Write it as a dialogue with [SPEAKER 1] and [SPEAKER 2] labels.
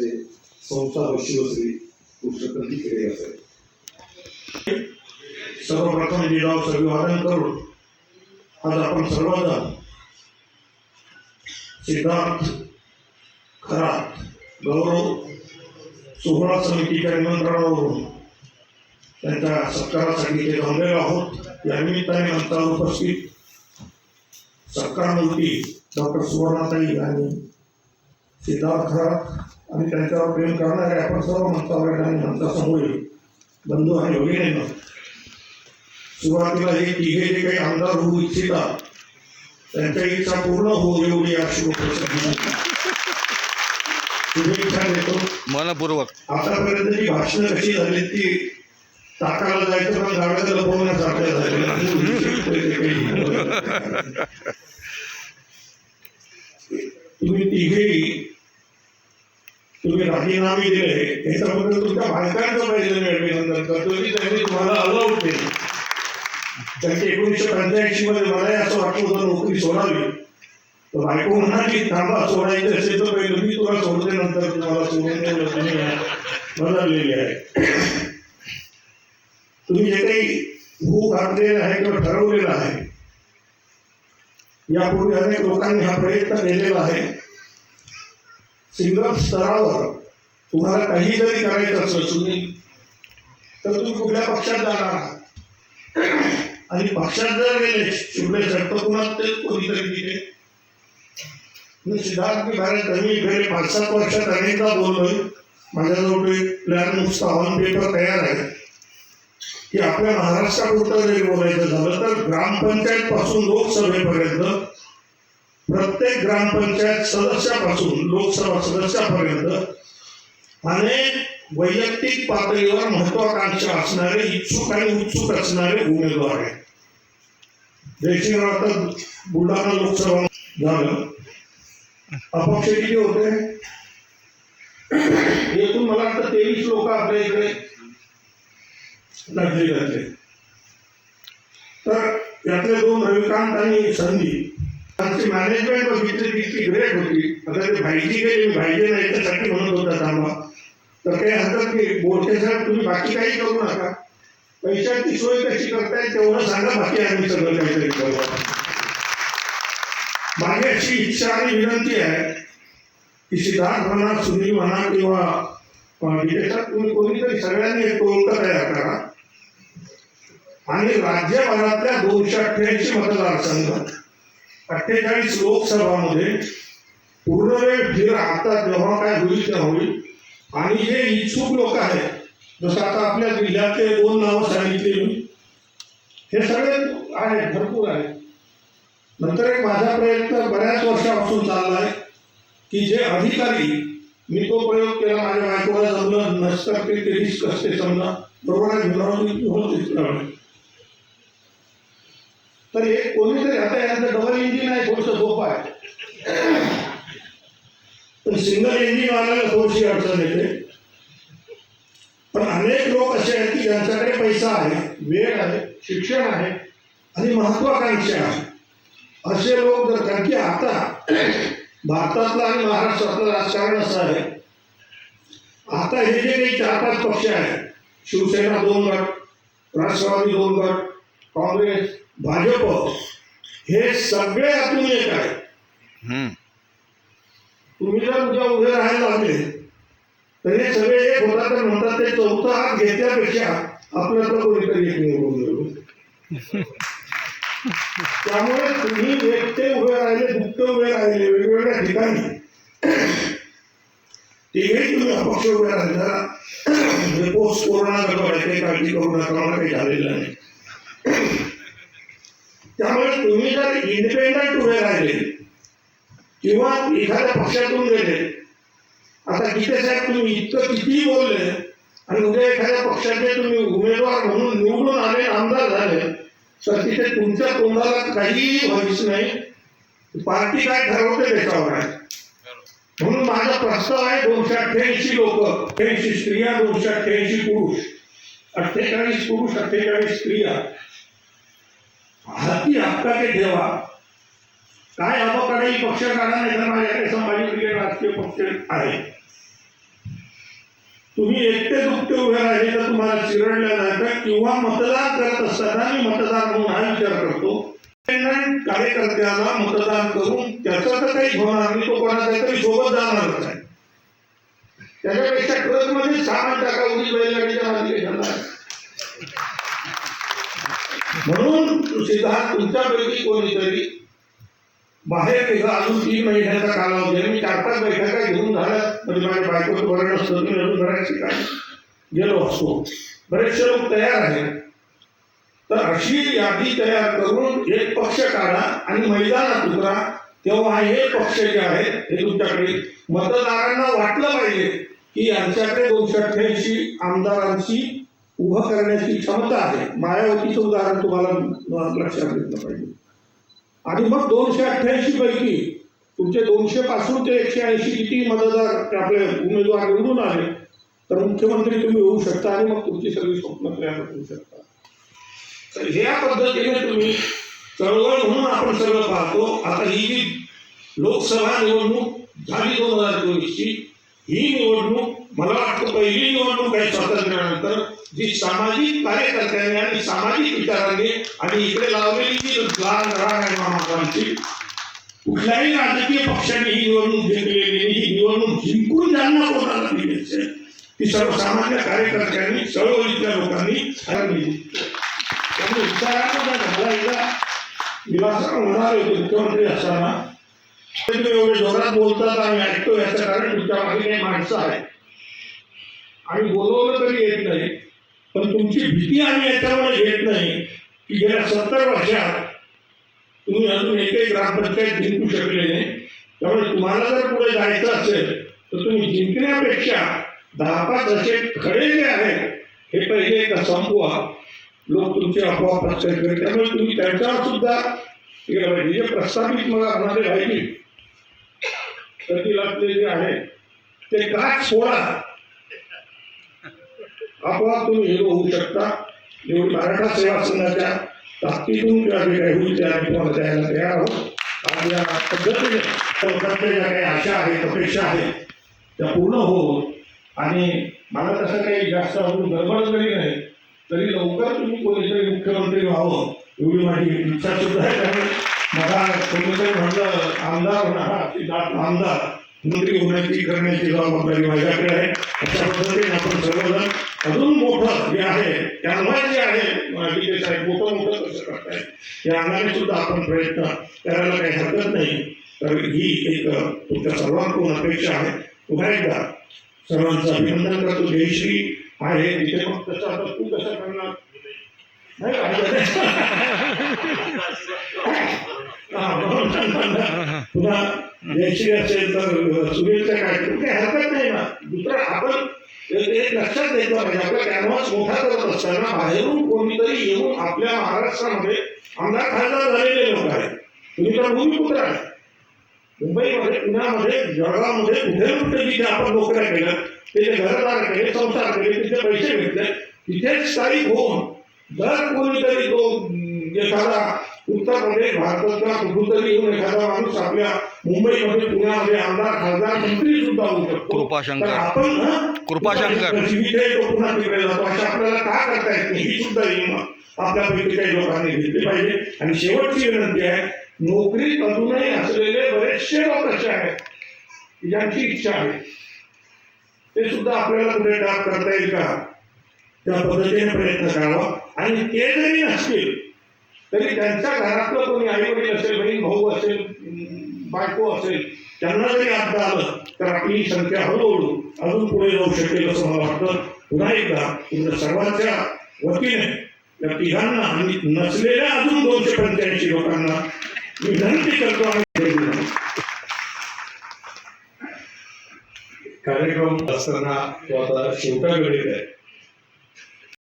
[SPEAKER 1] त्यांचे संस्था शिवश्री पुस्तकांची केली असेल. सर्वप्रथम लिलाव अभिवादन करून आज आपण सर्वजण सिद्धार्थ खरात गौरव सोहळा समितीच्या निमंत्रणावरून त्यांच्या सत्कारासाठी ते जमलेलो आहोत. या निमित्ताने आमचा उपस्थित सत्कारमंत्री डॉक्टर सुवर्णाताई आणि सिद्धार्थ खरात आणि त्यांच्यावर प्रेम करणारे आपण सर्व मंचावर आणि आमच्या समोरील बंधू आणि भगिनींना सुरुवातीला हे तिघे जे काही आमदार होऊ इच्छितात त्यांच्या इच्छा पूर्ण होऊ एवढी शुभप्रसंगी शुभेच्छा. देतो.
[SPEAKER 2] मनपूर्वक.
[SPEAKER 1] आतापर्यंत जी भाषणं कशी झाली ती टाकायला जायचं पण गाड्याचं लपवण्यासारख्या झाल्या तुम्ही तिघेही तुम्ही राजीनामे दिले त्याच्याबद्दल तुमच्या बायकांचं पाहिजे मी अभिनंदन करतो की त्यांनी तुम्हाला अलाउड केली. त्यांचे एकोणीसशे पंच्याऐंशी मध्ये मलाही असं वाटलं होतं नोकरी सोडावी. तर बायको म्हणाली थांबा सोडायचं असेल तर पहिले मी तुला सोडते नंतर तुम्हाला सोडून तुम्ही बदललेली आहे. तुम्ही जे काही भू घातलेलं आहे किंवा ठरवलेलं आहे यापूर्वी अनेक लोकांनी हा प्रयत्न केलेला आहे. सिंगल स्तरावर तुम्हाला काही जरी करायचं असं तुम्ही तर तुम्ही कुठल्या पक्षात जाणार? आणि पक्षात जर गेले शुभे तर पुन्हा ते कोणीतरी तिथे? मी सिद्धार्थ कारण भारत गेले पाच सात वर्षात अनेकदा बोललोय. माझ्याजवळ एक प्लॅन नुसता ऑन पेपर तयार आहे. की आपल्या महाराष्ट्रापुरतं जरी बोलायचं झालं तर ग्रामपंचायत पासून लोकसभेपर्यंत प्रत्येक ग्रामपंचायत सदस्यापासून लोकसभा सदस्यापर्यंत अनेक वैयक्तिक पातळीवर महत्वाकांक्षा असणारे इच्छुक आणि उत्सुक असणारे उमेदवार आहेत. जयसिंग आता बुलढाणा लोकसभा झालं. अपक्ष किती होते? एकूण मला वाटतं तेवीस लोक आपल्या इकडे लढले जाते तर यातले दोन रविकांत आणि संधी मॅनेजमेंट बघितली की ती ग्रेट होती. आता ते भाईजी गेली भाईजी नाही त्यासाठी म्हणत होता थांबा तर ते हरकत नाही बोलते साहेब तुम्ही बाकी काही करू नका. पैशाची सोय कशी करताय तेवढं सांगा बाकी आम्ही सगळं काहीतरी करू. माझी अशी इच्छा आणि विनंती आहे की सिद्धार्थ म्हणा सुनील म्हणा किंवा विदेशात तुम्ही कोणीतरी सगळ्यांनी एक टोलका तयार करा. आणि राज्यभरातल्या दोनशे अठ्ठ्याऐंशी मतदारसंघ अठ्ठेचाळीस लोकसभामध्ये पूर्ण वेळ फिर आता जेव्हा काय होईल त्या होईल. आणि जे इच्छुक लोक आहेत जसं आता आपल्या जिल्ह्यातले दोन नावं सांगितले मी हे सगळे आहेत भरपूर आहेत. नंतर एक माझा प्रयत्न बऱ्याच वर्षापासून आहे की जे अधिकारी मी तो प्रयोग केला माझ्या बायकोला जमलं नसतं ते रिस्क असते समजा. बरोबर आहे होते तर एक कोणीतरी आता यांचं डबल इंजिन आहे थोडस सोपं आहे. पण सिंगल इंजिन वाल्याला थोडीशी अडचण येते. पण अनेक लोक असे आहेत की ज्यांच्याकडे पैसा आहे वेळ आहे शिक्षण आहे आणि महत्वाकांक्षा आहे. असे लोक जर कारण की आता भारतातलं आणि महाराष्ट्रातलं राजकारण असं आहे आता हे जे काही चार पाच पक्ष आहेत शिवसेना दोन गट राष्ट्रवादी दोन गट काँग्रेस भाजप हे सगळे आतून एक आहे. तुम्ही जर उद्या उभे राहायला लागले तर हे सगळे एक होतात तर म्हणतात ते चौथा हात घेतल्यापेक्षा आपल्याला कोणीतरी एक निवडून देऊ त्यामुळे तुम्ही एकटे उभे राहिले दुःख उभे राहिले वेगवेगळ्या ठिकाणी. तेही तुम्ही अपक्ष उभे राहिला. पोस्ट कोरोना काही काळजी करू नका मला काही झालेलं नाही. त्यामुळे तुम्ही जर इंडिपेंडंट उभे राहिले किंवा एखाद्या पक्षातून गेले आता गीते साहेब तुम्ही इतकं किती बोलले आणि उद्या एखाद्या पक्षाचे तुम्ही उमेदवार म्हणून निवडून आले आमदार झाले तर तिथे तुमच्या तोंडाला काहीही व्हायच नाही. पार्टी काय ठरवते त्याच्यावर आहे. म्हणून माझा प्रस्ताव आहे दोनशे अठ्ठ्याऐंशी लोक अठ्ठ्याऐंशी स्त्रिया दोनशे अठ्ठ्याऐंशी पुरुष. अठ्ठेचाळीस पुरुष अठ्ठेचाळीस स्त्रिया. हाती हक्काचे ठेवा काय अबकडाई पक्ष काढा नाही तर माझ्याकडे संभाजी ब्रिगेड राजकीय पक्ष आहे. तुम्ही एकटे दुखते उभे राहिले तर तुम्हाला चिरडल्या जातं किंवा मतदान करत असताना मी मतदार म्हणून हा विचार करतो. कार्यकर्त्याला मतदान करून त्याचं तर काही होणार नाही तो कोणाच्या तरी सोबत जाणारच आहे त्याच्यापेक्षा ट्रकमध्ये सहा सामान टाका उडी बैलगाडीच्या मागे झाला म्हणून सिद्धार्थ तुमच्यापैकी कोणीतरी बाहेर निघा अजून तीन महिन्याचा कालावधी मी चार पाच बैठका घेऊन झाल्या म्हणजे माझ्या बायकोचं बरं नसतं मी अजून बऱ्याच ठिकाणी गेलो असतो. बरेचसे लोक तयार आहेत. तर अशी यादी तयार करून एक पक्ष काढा आणि मैदानात उतरा. तेव्हा हे पक्ष जे आहेत हे तुमच्याकडे मतदारांना वाटलं पाहिजे की यांच्याकडे दोनशे अठ्ठ्याऐंशी आमदारांची उभं करण्याची क्षमता आहे. मायावतीचं उदाहरण तुम्हाला लक्षात घेतलं पाहिजे. आणि मग दोनशे अठ्ठ्याऐंशी पैकी तुमचे दोनशे पासून ते एकशे ऐंशी किती मतदार आपले उमेदवार निवडून आले तर मुख्यमंत्री तुम्ही होऊ शकता आणि मग तुमची सगळी स्वप्न तयार करू शकता तर ह्या पद्धतीने तुम्ही चळवळ म्हणून आपण सगळं पाहतो. आता ही जी लोकसभा निवडणूक झाली दोन हजार चोवीसची ही निवडणूक मला वाटतं पहिली निवडणूक आहे स्वातंत्र्यानंतर जी सामाजिक कार्यकर्त्यांनी आणि सामाजिक विचारांनी आणि इकडे लावलेली जी लहान राग आहे महामातांची कुठल्याही राजकीय पक्षाने ही निवडणूक जिंकलेली ही निवडणूक जिंकून ज्यांना कोणाला दिली असेल ती सर्वसामान्य कार्यकर्त्यांनी चळवळीतल्या लोकांनी हरवली त्यामुळे विचारांना झाला एकदा विलासराव म्हणाले होते मुख्यमंत्री असताना. एवढे जोरात बोलतात आम्ही ऐकतो याचं कारण तुमच्या मागे काही माणसं आहेत. आणि बोलवलं तरी येत नाही. पण तुमची भीती आम्ही याच्यामुळे घेत नाही की गेल्या सत्तर वर्षात तुम्ही अजून एकही ग्रामपंचायत जिंकू शकले नाही. त्यामुळे तुम्हाला जर पुढे जायचं असेल तर तुम्ही जिंकण्यापेक्षा दहा पाच असे खडे जे आहेत हे पहिले एक संपवा. लोक तुमचे अफवा प्रचार करतील त्यामुळे तुम्ही त्यांच्यावर सुद्धा केलं पाहिजे जे प्रस्थापित मला म्हणाले राहिली तर तिला जे आहे ते काय सोडा? आपोआप तुम्ही हिरो होऊ शकता. एवढी मराठा सेवा संघाच्या ताकदीतून किंवा जे काही होईल त्या तुम्हाला द्यायला तयार आहोत. आणि या पद्धतीने लोकांच्या ज्या काही आशा आहेत अपेक्षा आहेत. त्या पूर्ण हो आणि मला तसं काही जास्त अजून गडबड जरी नाही तरी लवकर तुम्ही कोणीतरी मुख्यमंत्री व्हावं एवढी माझी इच्छा सुद्धा आहे. त्यामुळे मला कोणीतरी म्हणलं आमदार होणार आमदार मंत्री होण्याची करण्याची जबाबदारी माझ्याकडे आहे. अशा पद्धतीने आपण सर्वजण अजून मोठं जे आहे त्यामुळे जे आहे तिथे साहेब मोठं मोठं कसं या अंगाने सुद्धा आपण प्रयत्न करायला काही हरकत नाही. तर ही एक तुमच्या सर्वांकडून अपेक्षा आहे. पुन्हा एकदा सर्वांचं अभिनंदन करतो. जयश्री आहे. तिथे मग कसं आता तू कसं करणार? पुन्हा जयश्री असेल तर सुनीलचं काय? काही हरकत नाही ना. दुसरं आपण एक लक्षात देतो पाहिजे. आपला कॅनव्हास मोठा करत असताना बाहेरून कोणीतरी येऊन आपल्या महाराष्ट्रामध्ये आमदार खासदार झालेले लोक आहेत. तुम्ही तर भूमिपुत्र आहे मुंबईमध्ये पुण्यामध्ये जळगावमध्ये कुठे कुठे जिथे आपण नोकऱ्या केल्या तिथे घरदार केले संसार केले तिथे पैसे घेतले तिथेच स्थायिक होऊन जर कोणीतरी तो एखादा उत्तर प्रदेश भारतातला कुठूनतरी येऊन एखादा माणूस आपल्या मुंबईमध्ये पुण्यामध्ये आमदार खासदार मंत्री सुद्धा होऊ शकतो.
[SPEAKER 2] कृपाशंकर.
[SPEAKER 1] आपण
[SPEAKER 2] कृपाशंकर.
[SPEAKER 1] तो पुन्हा तिकडे जातो. अशा आपल्याला का करता येत नाही? ही सुद्धा नियम आपल्यापैकी काही लोकांनी घेतली पाहिजे. आणि शेवटची विनंती आहे नोकरीत अजूनही असलेले बरेचसे लोक असे आहेत ज्यांची इच्छा आहे. ते सुद्धा आपल्याला कुठे टाप करता येईल का? त्या पद्धतीने प्रयत्न करावा. आणि ते जरी नसतील तरी त्यांच्या घरातलं कोणी आई वडील असेल बहीण भाऊ असेल बायको असेल त्यांना जरी आपदा आलं तर आपली संख्या हळूहळू अजून पुढे जाऊ शकेल असं मला वाटतं. पुन्हा एकदा तुमच्या सर्वांच्या वतीने या तिघांना आणि नसलेल्या अजून दोनशे पंच्याऐंशी लोकांना विनंती करतो आणि कार्यक्रम असताना तो आता शेवटाकडे आहे